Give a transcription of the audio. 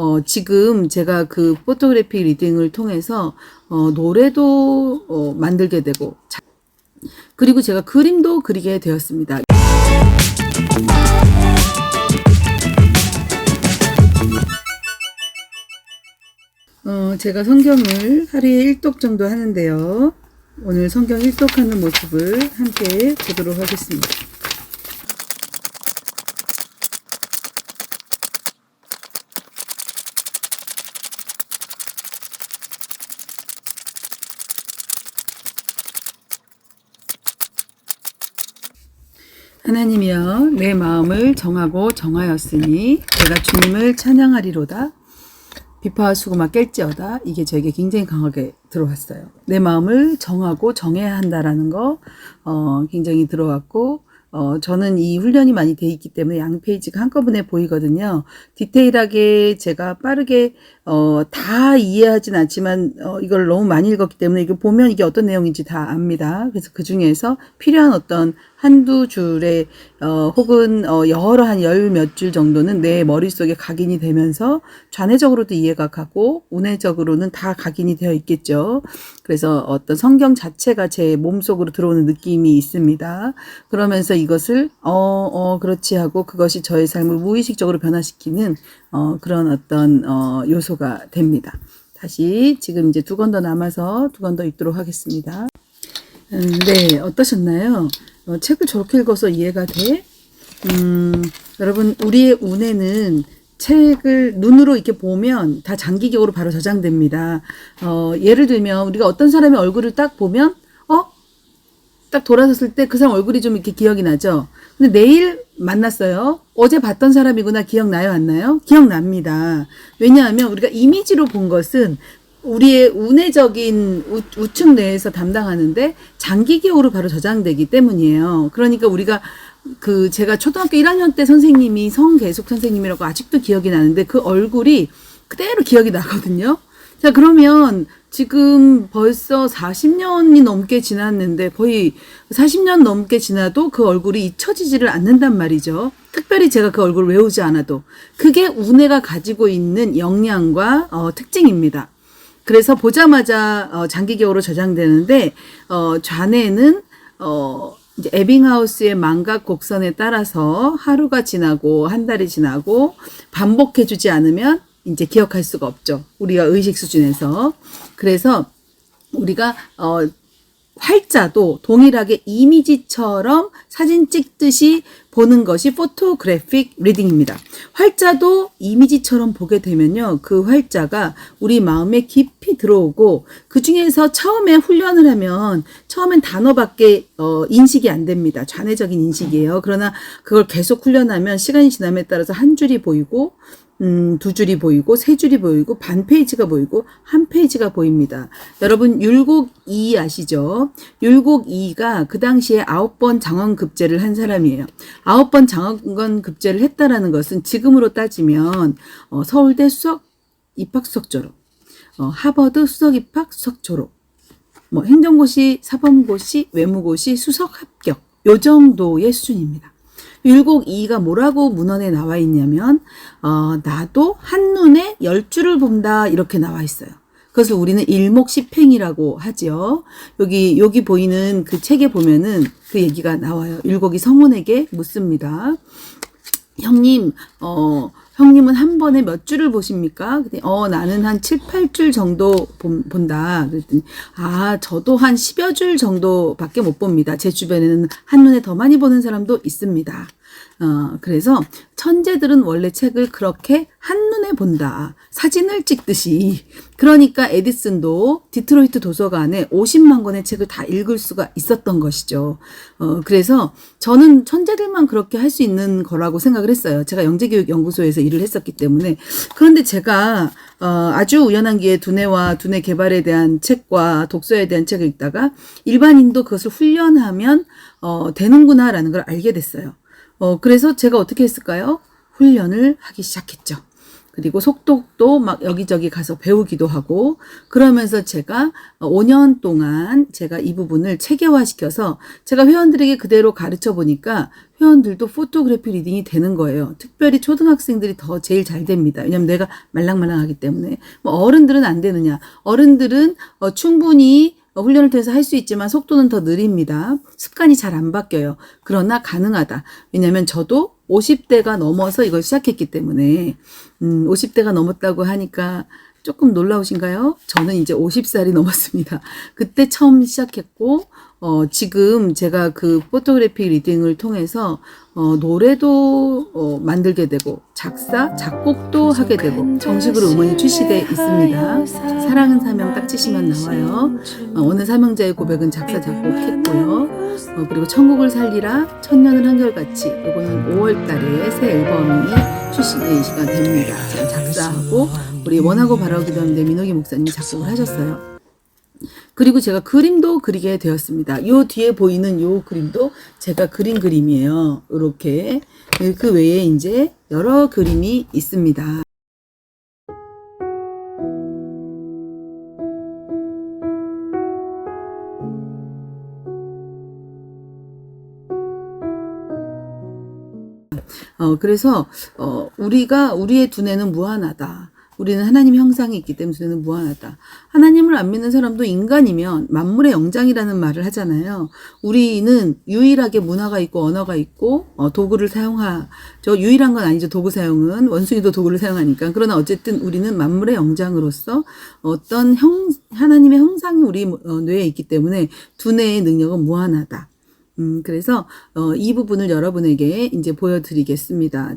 어, 지금 제가 그 포토그래피 리딩을 통해서 어, 노래도 어, 만들게 되고 자- 그리고 제가 그림도 그리게 되었습니다. 어, 제가 성경을 하루에 1독 정도 하는데요. 오늘 성경 1독 하는 모습을 함께 보도록 하겠습니다. 하나님이여 내 마음을 정하고 정하였으니 내가 주님을 찬양하리로다. 비파와 수고마 깰지어다. 이게 저에게 굉장히 강하게 들어왔어요. 내 마음을 정하고 정해야 한다라는 거, 어, 굉장히 들어왔고, 어, 저는 이 훈련이 많이 돼 있기 때문에 양 페이지가 한꺼번에 보이거든요. 디테일하게 제가 빠르게, 어, 다 이해하진 않지만, 어, 이걸 너무 많이 읽었기 때문에 이거 보면 이게 어떤 내용인지 다 압니다. 그래서 그 중에서 필요한 어떤 한두 줄에, 어, 혹은, 어, 여러 한 열 몇 줄 정도는 내 머릿속에 각인이 되면서 좌뇌적으로도 이해가 가고, 우뇌적으로는 다 각인이 되어 있겠죠. 그래서 어떤 성경 자체가 제 몸속으로 들어오는 느낌이 있습니다. 그러면서 이것을 어, 어, 그렇지 하고 그것이 저의 삶을 무의식적으로 변화시키는 어, 그런 어떤 어, 요소가 됩니다. 다시 지금 이제 두 권 더 남아서 두 권 더 읽도록 하겠습니다. 음, 네, 어떠셨나요? 어, 책을 저렇게 읽어서 이해가 돼? 음, 여러분, 우리의 운에는 책을 눈으로 이렇게 보면 다 장기적으로 바로 저장됩니다. 어, 예를 들면 우리가 어떤 사람의 얼굴을 딱 보면, 어? 딱 돌아섰을 때 그 사람 얼굴이 좀 이렇게 기억이 나죠? 근데 내일 만났어요. 어제 봤던 사람이구나 기억나요? 안 나요? 기억납니다. 왜냐하면 우리가 이미지로 본 것은 우리의 운해적인 우, 우측 뇌에서 담당하는데 장기 기억으로 바로 저장되기 때문이에요. 그러니까 우리가 그 제가 초등학교 1학년 때 선생님이 성계속 선생님이라고 아직도 기억이 나는데 그 얼굴이 그대로 기억이 나거든요. 자, 그러면 지금 벌써 40년이 넘게 지났는데 거의 40년 넘게 지나도 그 얼굴이 잊혀지지를 않는단 말이죠. 특별히 제가 그 얼굴을 외우지 않아도. 그게 운해가 가지고 있는 역량과 어, 특징입니다. 그래서 보자마자 어, 장기적으로 저장되는데 어, 좌뇌는 어, 이제 에빙하우스의 망각 곡선에 따라서 하루가 지나고 한 달이 지나고 반복해 주지 않으면 이제 기억할 수가 없죠. 우리가 의식 수준에서. 그래서 우리가 어 활자도 동일하게 이미지처럼 사진 찍듯이 보는 것이 포토그래픽 리딩입니다. 활자도 이미지처럼 보게 되면요. 그 활자가 우리 마음에 깊이 들어오고 그 중에서 처음에 훈련을 하면 처음엔 단어밖에 어, 인식이 안 됩니다. 좌뇌적인 인식이에요. 그러나 그걸 계속 훈련하면 시간이 지남에 따라서 한 줄이 보이고 음, 두 줄이 보이고, 세 줄이 보이고, 반 페이지가 보이고, 한 페이지가 보입니다. 여러분, 율곡 2 아시죠? 율곡 2가 그 당시에 아홉 번 장원 급제를 한 사람이에요. 아홉 번 장원 급제를 했다라는 것은 지금으로 따지면, 어, 서울대 수석 입학 수석 졸업, 어, 하버드 수석 입학 수석 졸업, 뭐, 행정고시, 사범고시, 외무고시 수석 합격, 요 정도의 수준입니다. 율곡 2가 뭐라고 문헌에 나와 있냐면 어, 나도 한눈에 열 줄을 본다 이렇게 나와 있어요. 그것을 우리는 일목시팽이라고 하죠. 여기 여기 보이는 그 책에 보면은 그 얘기가 나와요. 율곡이 성원에게 묻습니다. 형님, 어, 형님은 한 번에 몇 줄을 보십니까? 그랬더니, 어, 나는 한 7, 8줄 정도 본, 본다. 그랬더니, 아, 저도 한 10여 줄 정도밖에 못 봅니다. 제 주변에는 한눈에 더 많이 보는 사람도 있습니다. 어, 그래서 천재들은 원래 책을 그렇게 한눈에 본다. 사진을 찍듯이. 그러니까 에디슨도 디트로이트 도서관에 50만 권의 책을 다 읽을 수가 있었던 것이죠. 어, 그래서 저는 천재들만 그렇게 할 수 있는 거라고 생각을 했어요. 제가 영재교육연구소에서 일을 했었기 때문에. 그런데 제가 어, 아주 우연한 기회에 두뇌와 두뇌 개발에 대한 책과 독서에 대한 책을 읽다가 일반인도 그것을 훈련하면 어, 되는구나라는 걸 알게 됐어요. 어, 그래서 제가 어떻게 했을까요? 훈련을 하기 시작했죠. 그리고 속독도 막 여기저기 가서 배우기도 하고 그러면서 제가 5년 동안 제가 이 부분을 체계화시켜서 제가 회원들에게 그대로 가르쳐 보니까 회원들도 포토그래피 리딩이 되는 거예요. 특별히 초등학생들이 더 제일 잘 됩니다. 왜냐면 내가 말랑말랑하기 때문에. 뭐 어른들은 안 되느냐? 어른들은 어, 충분히 어, 훈련을 통해서 할 수 있지만 속도는 더 느립니다. 습관이 잘 안 바뀌어요. 그러나 가능하다. 왜냐면 저도 50대가 넘어서 이걸 시작했기 때문에 음, 50대가 넘었다고 하니까 조금 놀라우신가요? 저는 이제 50살이 넘었습니다. 그때 처음 시작했고, 어, 지금 제가 그 포토그래피 리딩을 통해서, 어, 노래도, 어, 만들게 되고, 작사, 작곡도 하게 되고, 정식으로 음원이 출시돼 있습니다. 사랑은 사명 딱 치시면 나와요. 어, 어느 사명자의 고백은 작사, 작곡했고요. 어, 그리고 천국을 살리라, 천년을 한결같이, 요거는 5월 달에 새 앨범이 출시가 됩니다. 제가 작사하고, 우리 원하고 바라기도 하는데 민호기 목사님이 작곡을 하셨어요. 그리고 제가 그림도 그리게 되었습니다. 요 뒤에 보이는 요 그림도 제가 그린 그림이에요. 이렇게 그 외에 이제 여러 그림이 있습니다. 어, 그래서, 어, 우리가, 우리의 두뇌는 무한하다. 우리는 하나님 형상이 있기 때문에 두뇌는 무한하다. 하나님을 안 믿는 사람도 인간이면 만물의 영장이라는 말을 하잖아요. 우리는 유일하게 문화가 있고 언어가 있고, 어, 도구를 사용하죠. 유일한 건 아니죠. 도구 사용은. 원숭이도 도구를 사용하니까. 그러나 어쨌든 우리는 만물의 영장으로서 어떤 형, 하나님의 형상이 우리 어, 뇌에 있기 때문에 두뇌의 능력은 무한하다. 음, 그래서, 어, 이 부분을 여러분에게 이제 보여드리겠습니다.